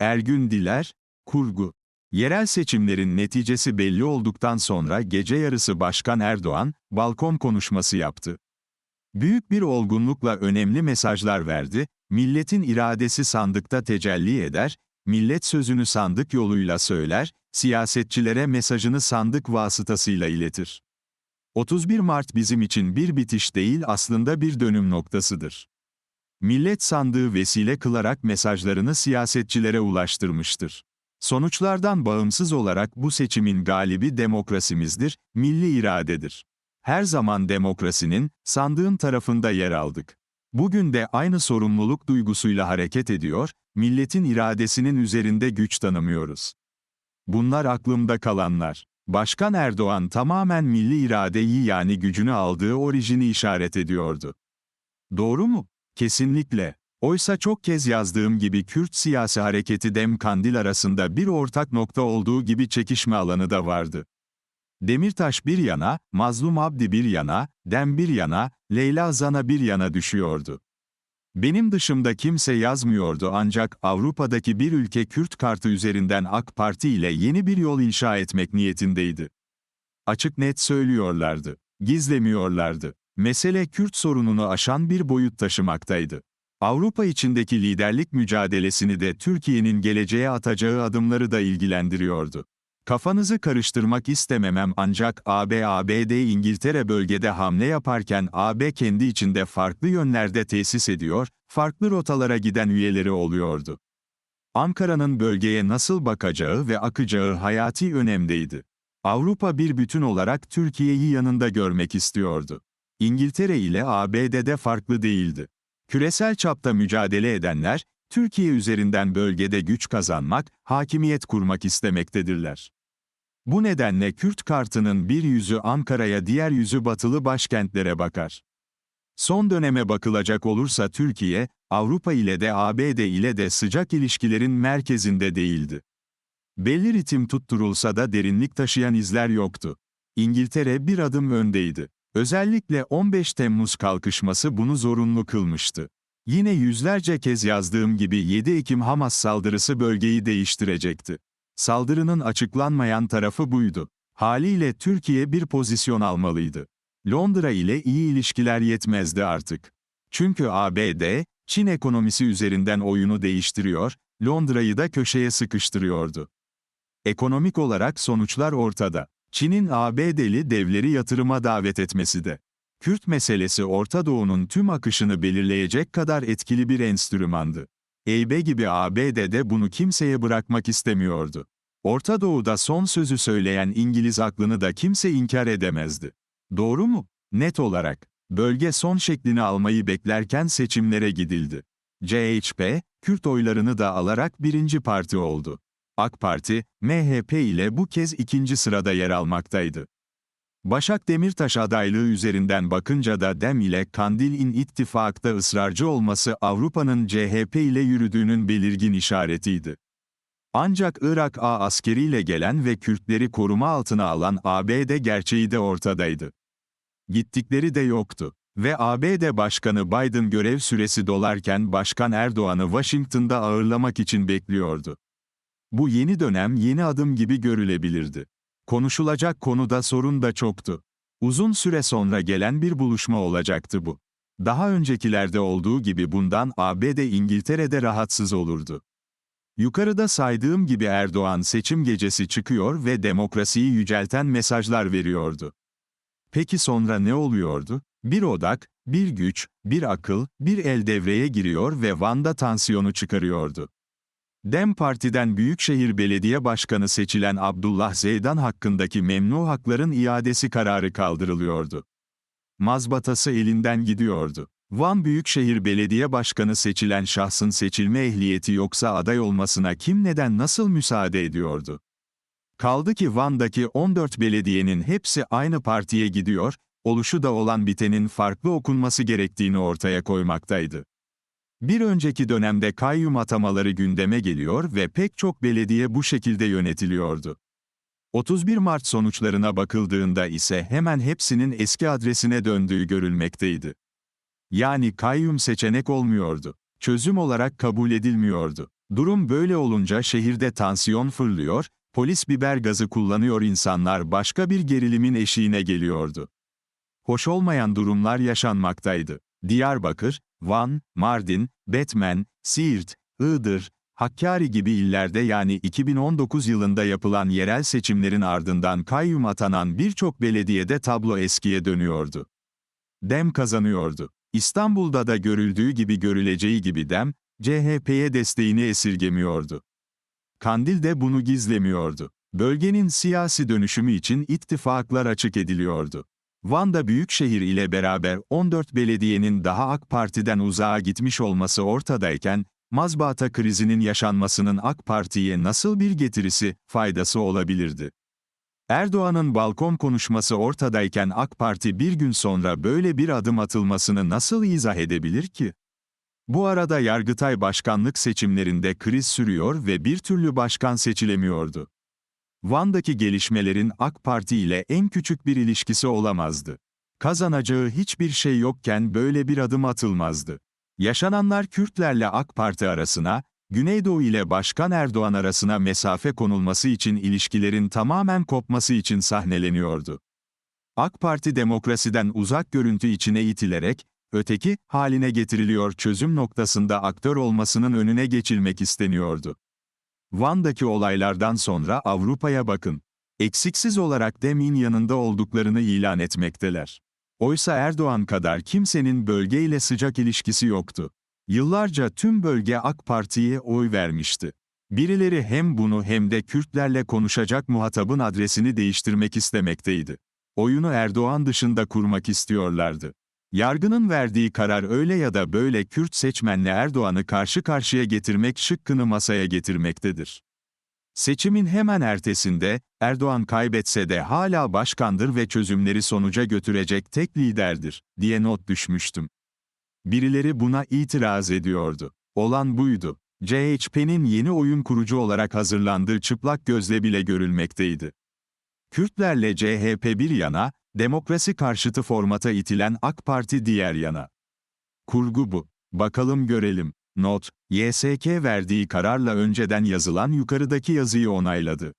Ergün Diler, Kurgu. Yerel seçimlerin neticesi belli olduktan sonra gece yarısı Başkan Erdoğan, balkon konuşması yaptı. Büyük bir olgunlukla önemli mesajlar verdi, milletin iradesi sandıkta tecelli eder, millet sözünü sandık yoluyla söyler, siyasetçilere mesajını sandık vasıtasıyla iletir. 31 Mart bizim için bir bitiş değil aslında bir dönüm noktasıdır. Millet sandığı vesile kılarak mesajlarını siyasetçilere ulaştırmıştır. Sonuçlardan bağımsız olarak bu seçimin galibi demokrasimizdir, milli iradedir. Her zaman demokrasinin, sandığın tarafında yer aldık. Bugün de aynı sorumluluk duygusuyla hareket ediyor, milletin iradesinin üzerinde güç tanımıyoruz. Bunlar aklımda kalanlar. Başkan Erdoğan tamamen milli iradeyi yani gücünü aldığı orijini işaret ediyordu. Doğru mu? Kesinlikle. Oysa çok kez yazdığım gibi Kürt siyasi hareketi Dem Kandil arasında bir ortak nokta olduğu gibi çekişme alanı da vardı. Demirtaş bir yana, Mazlum Abdi bir yana, Dem bir yana, Leyla Zana bir yana düşüyordu. Benim dışımda kimse yazmıyordu ancak Avrupa'daki bir ülke Kürt kartı üzerinden AK Parti ile yeni bir yol inşa etmek niyetindeydi. Açık net söylüyorlardı. Gizlemiyorlardı. Mesele Kürt sorununu aşan bir boyut taşımaktaydı. Avrupa içindeki liderlik mücadelesini de Türkiye'nin geleceğe atacağı adımları da ilgilendiriyordu. Kafanızı karıştırmak istememem ancak AB ABD İngiltere bölgede hamle yaparken AB kendi içinde farklı yönlerde tesis ediyor, farklı rotalara giden üyeleri oluyordu. Ankara'nın bölgeye nasıl bakacağı ve akacağı hayati önemdeydi. Avrupa bir bütün olarak Türkiye'yi yanında görmek istiyordu. İngiltere ile ABD'de farklı değildi. Küresel çapta mücadele edenler, Türkiye üzerinden bölgede güç kazanmak, hakimiyet kurmak istemektedirler. Bu nedenle Kürt kartının bir yüzü Ankara'ya diğer yüzü batılı başkentlere bakar. Son döneme bakılacak olursa Türkiye, Avrupa ile de ABD ile de sıcak ilişkilerin merkezinde değildi. Belli ritim tutturulsa da derinlik taşıyan izler yoktu. İngiltere bir adım öndeydi. Özellikle 15 Temmuz kalkışması bunu zorunlu kılmıştı. Yine yüzlerce kez yazdığım gibi 7 Ekim Hamas saldırısı bölgeyi değiştirecekti. Saldırının açıklanmayan tarafı buydu. Haliyle Türkiye bir pozisyon almalıydı. Londra ile iyi ilişkiler yetmezdi artık. Çünkü ABD, Çin ekonomisi üzerinden oyunu değiştiriyor, Londra'yı da köşeye sıkıştırıyordu. Ekonomik olarak sonuçlar ortada. Çin'in ABD'li devleri yatırıma davet etmesi de. Kürt meselesi Orta Doğu'nun tüm akışını belirleyecek kadar etkili bir enstrümandı. EYB gibi ABD'de bunu kimseye bırakmak istemiyordu. Orta Doğu'da son sözü söyleyen İngiliz aklını da kimse inkar edemezdi. Doğru mu? Net olarak. Bölge son şeklini almayı beklerken seçimlere gidildi. CHP, Kürt oylarını da alarak birinci parti oldu. AK Parti, MHP ile bu kez ikinci sırada yer almaktaydı. Başak Demirtaş adaylığı üzerinden bakınca da DEM ile Kandil'in ittifakta ısrarcı olması Avrupa'nın CHP ile yürüdüğünün belirgin işaretiydi. Ancak Irak A askeriyle gelen ve Kürtleri koruma altına alan ABD gerçeği de ortadaydı. Gittikleri de yoktu. Ve ABD Başkanı Biden görev süresi dolarken Başkan Erdoğan'ı Washington'da ağırlamak için bekliyordu. Bu yeni dönem yeni adım gibi görülebilirdi. Konuşulacak konuda sorun da çoktu. Uzun süre sonra gelen bir buluşma olacaktı bu. Daha öncekilerde olduğu gibi bundan ABD İngiltere'de rahatsız olurdu. Yukarıda saydığım gibi Erdoğan seçim gecesi çıkıyor ve demokrasiyi yücelten mesajlar veriyordu. Peki sonra ne oluyordu? Bir odak, bir güç, bir akıl, bir el devreye giriyor ve Van'da tansiyonu çıkarıyordu. DEM Parti'den Büyükşehir Belediye Başkanı seçilen Abdullah Zeydan hakkındaki memnu hakların iadesi kararı kaldırılıyordu. Mazbatası elinden gidiyordu. Van Büyükşehir Belediye Başkanı seçilen şahsın seçilme ehliyeti yoksa aday olmasına kim neden nasıl müsaade ediyordu? Kaldı ki Van'daki 14 belediyenin hepsi aynı partiye gidiyor, oluşu da olan bitenin farklı okunması gerektiğini ortaya koymaktaydı. Bir önceki dönemde kayyum atamaları gündeme geliyor ve pek çok belediye bu şekilde yönetiliyordu. 31 Mart sonuçlarına bakıldığında ise hemen hepsinin eski adresine döndüğü görülmekteydi. Yani kayyum seçenek olmuyordu. çözüm olarak kabul edilmiyordu. Durum böyle olunca şehirde tansiyon fırlıyor, polis biber gazı kullanıyor insanlar başka bir gerilimin eşiğine geliyordu. Hoş olmayan durumlar yaşanmaktaydı. Diyarbakır, Van, Mardin, Batman, Siirt, Iğdır, Hakkari gibi illerde yani 2019 yılında yapılan yerel seçimlerin ardından kayyum atanan birçok belediyede tablo eskiye dönüyordu. Dem kazanıyordu. İstanbul'da da görüldüğü gibi görüleceği gibi Dem, CHP'ye desteğini esirgemiyordu. Kandil de bunu gizlemiyordu. Bölgenin siyasi dönüşümü için ittifaklar açık ediliyordu. Van'da Büyükşehir ile beraber 14 belediyenin daha AK Parti'den uzağa gitmiş olması ortadayken, mazbata krizinin yaşanmasının AK Parti'ye nasıl bir getirisi, faydası olabilirdi? Erdoğan'ın balkon konuşması ortadayken AK Parti bir gün sonra böyle bir adım atılmasını nasıl izah edebilir ki? Bu arada Yargıtay başkanlık seçimlerinde kriz sürüyor ve bir türlü başkan seçilemiyordu. Van'daki gelişmelerin AK Parti ile en küçük bir ilişkisi olamazdı. Kazanacağı hiçbir şey yokken böyle bir adım atılmazdı. Yaşananlar Kürtlerle AK Parti arasına, Güneydoğu ile Başkan Erdoğan arasına mesafe konulması için ilişkilerin tamamen kopması için sahneleniyordu. AK Parti demokrasiden uzak görüntü içine itilerek, öteki, haline getiriliyor çözüm noktasında aktör olmasının önüne geçilmek isteniyordu. Van'daki olaylardan sonra Avrupa'ya bakın. Eksiksiz olarak demin yanında olduklarını ilan etmekteler. Oysa Erdoğan kadar kimsenin bölgeyle sıcak ilişkisi yoktu. Yıllarca tüm bölge AK Parti'ye oy vermişti. Birileri hem bunu hem de Kürtlerle konuşacak muhatabın adresini değiştirmek istemekteydi. Oyunu Erdoğan dışında kurmak istiyorlardı. Yargının verdiği karar öyle ya da böyle Kürt seçmenle Erdoğan'ı karşı karşıya getirmek şıkkını masaya getirmektedir. Seçimin hemen ertesinde, Erdoğan kaybetse de hala başkandır ve çözümleri sonuca götürecek tek liderdir, diye not düşmüştüm. Birileri buna itiraz ediyordu. Olan buydu. CHP'nin yeni oyun kurucu olarak hazırlandığı çıplak gözle bile görülmekteydi. Kürtlerle CHP bir yana, demokrasi karşıtı formata itilen AK Parti diğer yana. Kurgu bu. Bakalım görelim. Not, YSK verdiği kararla önceden yazılan yukarıdaki yazıyı onayladı.